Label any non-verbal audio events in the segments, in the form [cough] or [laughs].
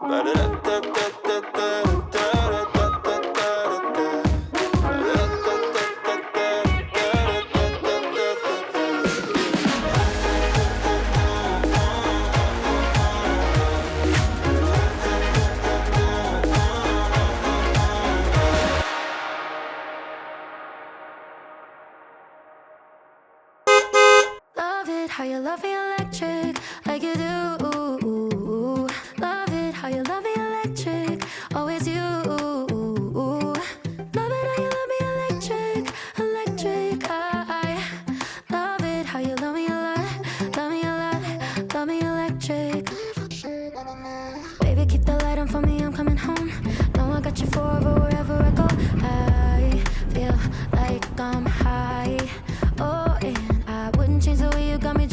da da da da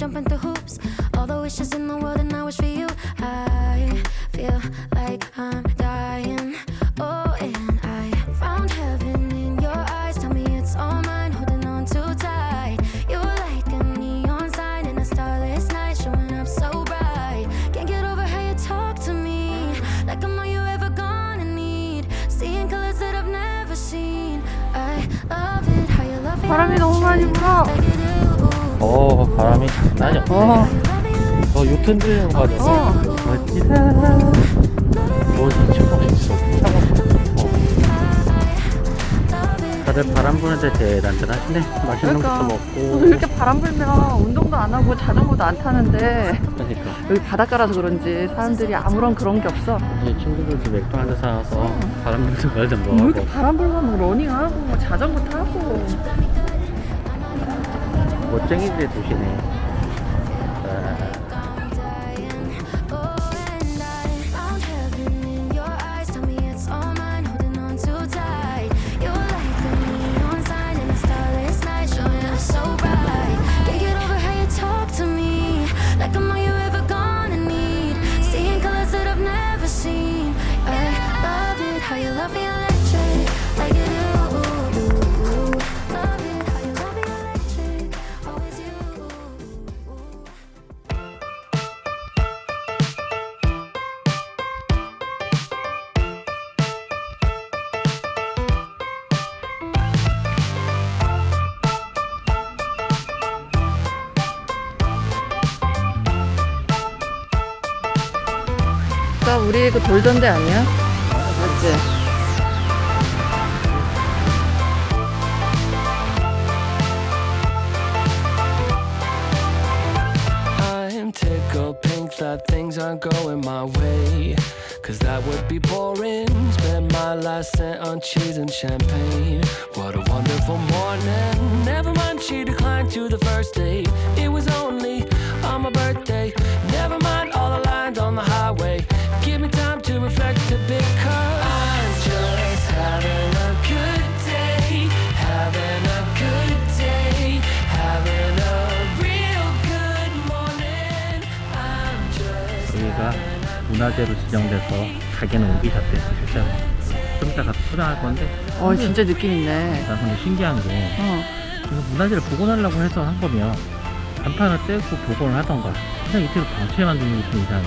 jumping through hoops. All the wishes in the world, and I wish for you. I feel like I'm dying. Oh, and I found heaven in your eyes. Tell me it's all mine, holding on too tight. You're like a neon sign in a starless night, showing up so bright. Can't get over how you talk to me, like I'm all you ever gonna need. Seeing colors that I've never seen. I love it how you love me. 바람이 너무 많이 불어. 어 바람이 장난이 없네 어. 어 요트 들리는 거 같아 어. 멋지다 어디 지금 멋있어 어. 다들 바람 부는데 대단단하시네 맛있는 그러니까. 것도 먹고 이렇게 바람 불면 운동도 안 하고 자전거도 안 타는데 그러니까 여기 바닷가라서 그런지 사람들이 아무런 그런 게 없어. 이제 친구들도 맥주 한잔 사와서 바람 불는 거좀뭐 이렇게 바람 불면 뭐 러닝하고 뭐 자전거 타고 멋쟁이들의 도시네 아까 우리 그 돌던 데 아니야? 맞지? I'm tickled pink that things aren't going my way. Cause that would be boring. Spend my last cent on cheese and champagne. What a wonderful morning. Never mind, she declined to the first date. 문화재로 지정돼서 가게는 옮기셨대 실제로 좀 이따 가서 포장할 건데 어 진짜 느낌 있네. 난 근데 신기한 게 어. 이거 문화재를 복원하려고 해서 한 거면 간판을 떼고 복원을 하던가 그냥 이대로 방치해 만드는 게 좀 이상해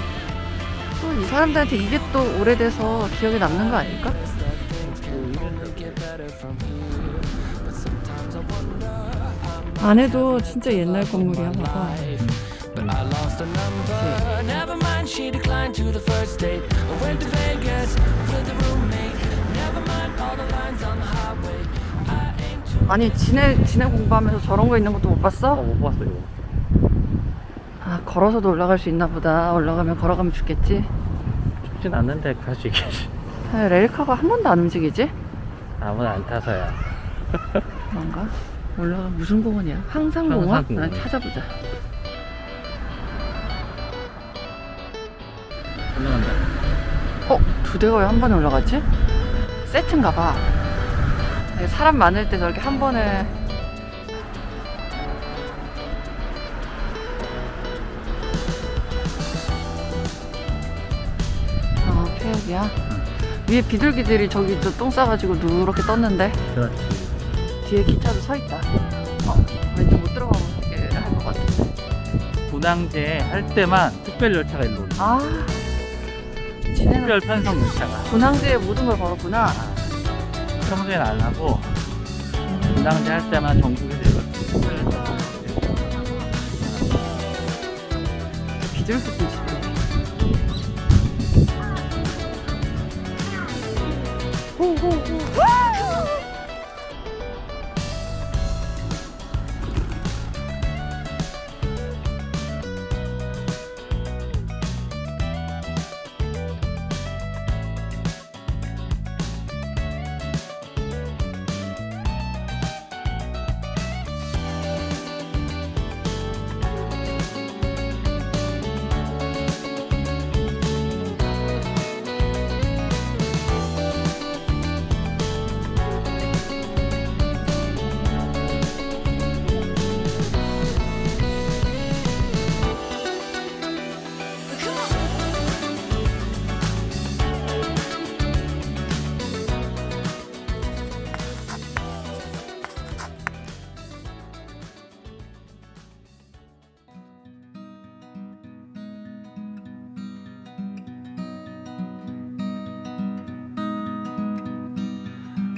또 이 사람들한테 이게 또 오래돼서 기억에 남는 거 아닐까? 안에도 진짜 옛날 건물이야 봐봐. I lost a number. Never mind, she declined to the first date. I went to Vegas with a roommate. Never mind all the lines on the highway. I ain't too 아니 지네 지네 공부하면서 저런 거 있는 것도 못 봤어? 어못 봤어 이거 아 걸어서도 올라갈 수 있나 보다. 올라가면 걸어가면 죽겠지. 춥진 않는데 갈 수 있겠지 아, 레일카가 한 번도 안 움직이지? 아무나 안 타서야 그런가? 올라가 무슨 공원이야? 황산공원? 황산공원. 난 찾아보자. 올라간다 어? 두 대가 왜 한 번에 올라가지? 세트인가 봐. 사람 많을 때 저렇게 한 번에 어, 폐역이야. 위에 비둘기들이 저기 저 똥 싸가지고 누렇게 떴는데 그렇지 뒤에 기차도 서 있다. 어, 왠지 못 들어가게 할것 같은데. 분항제 할 때만 특별 열차가 일로 온다 아, 특별 편성 열차가. 군항제에 모든 걸 걸었구나. 평소엔 안 하고 분당제 할 때만 전국에서 이걸 비둘기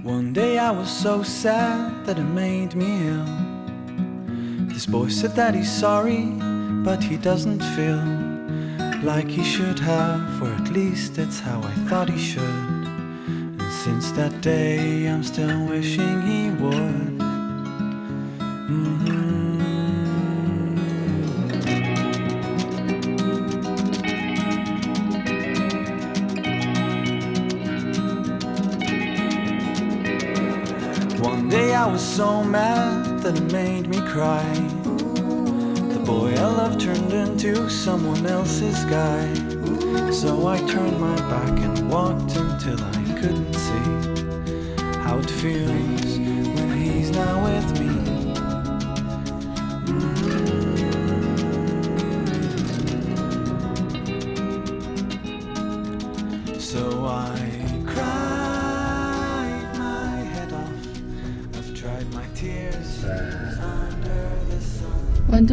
One day I was so sad that it made me ill. This boy said that he's sorry, but he doesn't feel like he should have, or at least that's how I thought he should. And since that day, I'm still wishing he would. Was so mad that it made me cry. The boy I loved turned into someone else's guy. So I turned my back and walked until I couldn't see how it feels when he's not with me.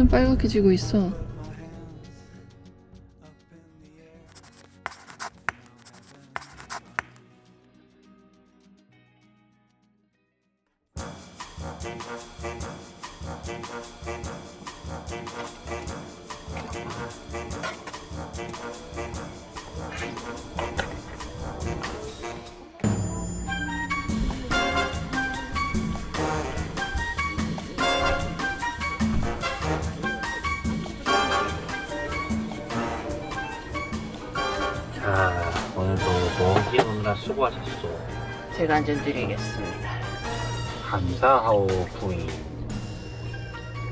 완전 빨갛게 지고 있어. 오느라 수고하셨어 제가 한잔 드리겠습니다. 감사하오 부인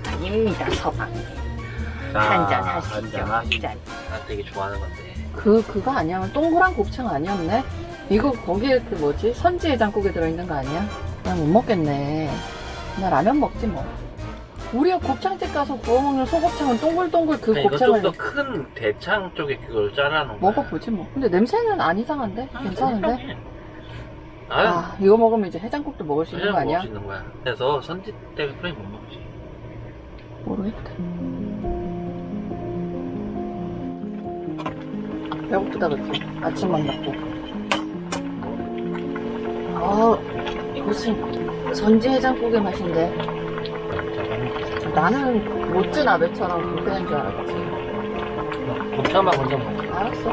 아닙니다, 서방님. 자, 한잔 하시죠. 한잔. 난 되게 좋아하는 건데 그 그거 아니야? 동그란 곱창 아니었네? 이거 거기에 그 뭐지? 선지 해장국에 들어있는 거 아니야? 난 못 먹겠네. 나 라면 먹지 뭐. 우리가 곱창집 가서 구워 먹는 소곱창은 동글동글 그 이거 곱창을 좀더큰 대창 쪽에 그걸 잘라놓은 거야 먹어보지 뭐. 근데 냄새는 안 이상한데? 괜찮은데? 나는 아 이거 먹으면 이제 해장국도 먹을 수 있는 거 그냥 아니야? 먹을 수 있는 거야 그래서 선지 때문에 프레이 못 먹지 모르겠다. 배고프다 그치? 아침만 먹고. 아, 이것은 전지 해장국의 맛인데. 나는 나베처럼 그렇게 된줄 알았지. 곱창만 먼저 먹어 알았어.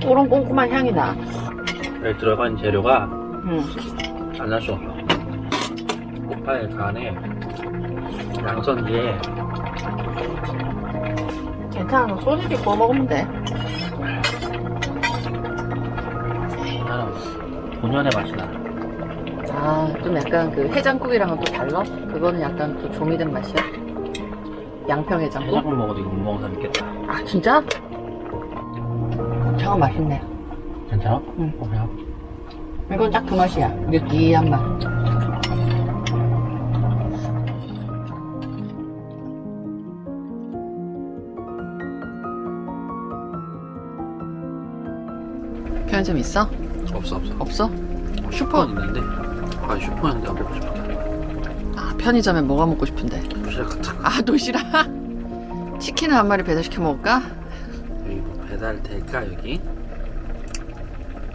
그런 꼼꼼한 향이 나. 여기 들어간 재료가 응. 안할 수 없어 꽃파의 간에 양선지에 괜찮아. 소시지 구워 먹으면 돼. 나는 본연의 맛이 나 아, 좀 약간 그 해장국이랑은 또 달라? 그거는 약간 또 조미된 맛이야? 양평 해장국? 해장국 먹어도 이거 못 먹는 사람 있겠다 아, 진짜? 참 맛있네. 괜찮아? 응. 어, 그래요? 이건 딱 그 맛이야. 느끼한 맛. 편의점 있어? 없어 없어 없어? 슈퍼는 있는데 아 슈퍼는 내가 먹고 싶다 아, 편의점에 뭐가 먹고 싶은데? 도시락 같은 거 아, 도시락? [laughs] 치킨을 한 마리 배달시켜 먹을까? 여기 뭐 배달 될까 여기?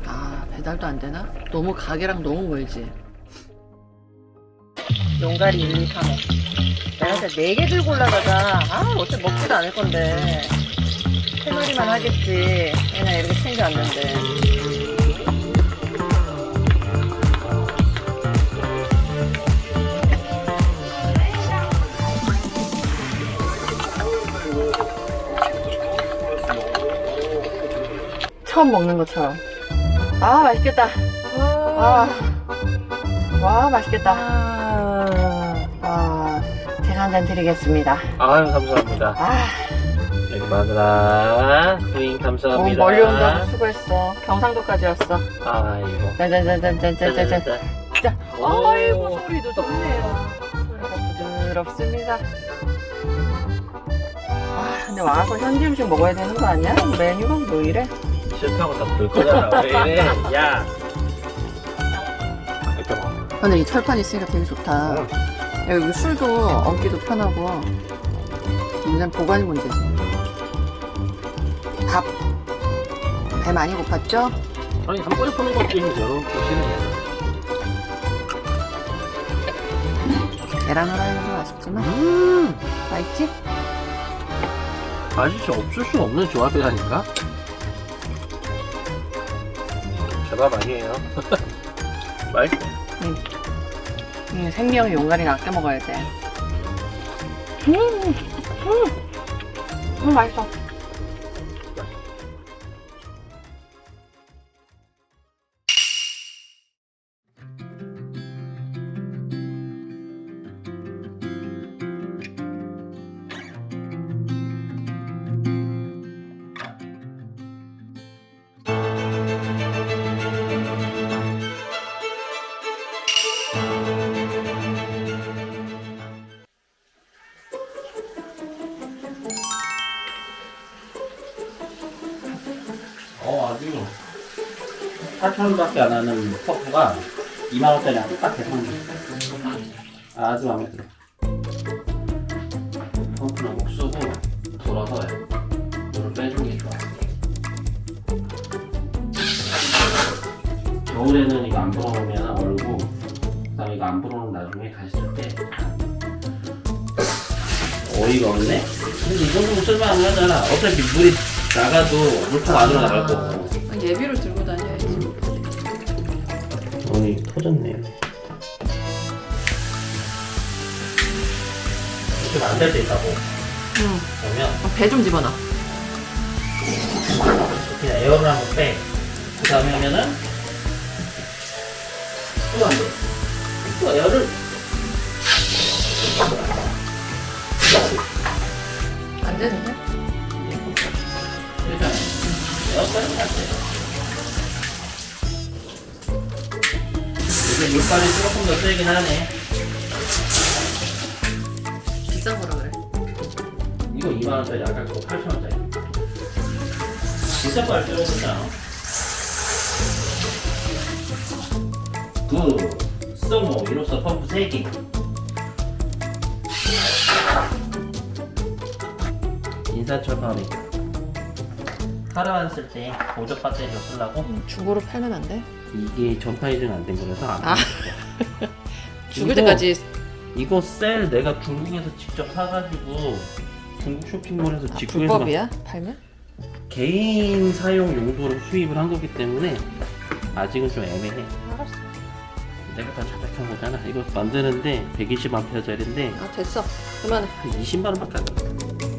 아 배달도 안 되나? 너무 가게랑 너무 멀지. 용가리 1, 2, 3호. 내가 진짜 4개 들고 올라가자. 아, 어차피 먹지도 않을 건데. 세 마리만 하겠지. 그냥 이렇게 챙겨왔는데. 처음 먹는 것처럼. 아, 맛있겠다. 아, 와, 맛있겠다. 아, 제가 한 잔 드리겠습니다. 아유 감사합니다. 아, 여기 마누라 부인 너무 감사합니다. 멀리 온다고 수고했어. 경상도까지 왔어. 아이고. 짠짠짠짠짠짠짠. 자, 오. 아이고, 소리도 좋네요. 소리가 부드럽습니다. 아, 근데 와서 현지 음식 먹어야 되는 거 아니야? 메뉴가 뭐 이래? 싫다고 다 볼 거잖아. [laughs] 왜 이래? 야. 이렇게 봐. 근데 이 철판 있으니까 되게 좋다. 여기 술도 얹기도 편하고. 문제는 보관이 문제지. 밥. 배 많이 고팠죠? 아니 한 번에 푸는 것도 이렇게 싫네. 계란 후라이도 맛있지만. 음. 맛있지? 맛이 없을 수 없는 조합이라니까. 제밥 아니에요. [laughs] 맛있어. 이 생명의 용가리는 아껴 먹어야 돼. 음, 음, 음, 맛있어. 어 8,000원밖에 안 하는 퍼프가 2만원짜리 딱 대성이 아주 마음에 들어 퍼프는 목 쓰고 돌아서 물을 빼주는 게 좋아 겨울에는 이거 안 불어놓으면 얼고 그다음에 이거 안 불어놓으면 나중에 가셨을 때 어이가 없네? 근데 이 정도면 쓸만은 하잖아. 어차피 물이 나가도 물통 안으로 나갈 거고. 예비로 들고 터졌네요. 이렇게 안될 때 있다고. 응. 그러면 배 좀 집어넣어. 그냥 에어를 한번 빼. 그 다음에 하면은 또 안 돼. 또 에어를 안 되는데? 일단 에어 빼는 안 돼. 이게 물빨이 조금 더 세긴 하네. 비싼 거라 그래. 이거 2만원짜리 아까 그거 8천원짜리. 비싼 필요 없잖아. 그, 썸모, 이로써 펌프 3개. 인산철판이 카라반 쓸때 보조 배터리로 쓰려고 중고로 팔면 안 돼? 이게 전파 이중 안된 거라서 안 아. 돼. 죽을 때까지 이거 셀 내가 중국에서 직접 사가지고 중국 쇼핑몰에서 아, 직구해서 막 불법이야? 팔면? 개인 사용 용도로 수입을 한 거기 때문에 아직은 좀 애매해. 알았어. 내가 다 자작한 거잖아. 이거 만드는데 120A짜리인데 아 됐어. 그만해. 한 20만 원밖에 안 돼.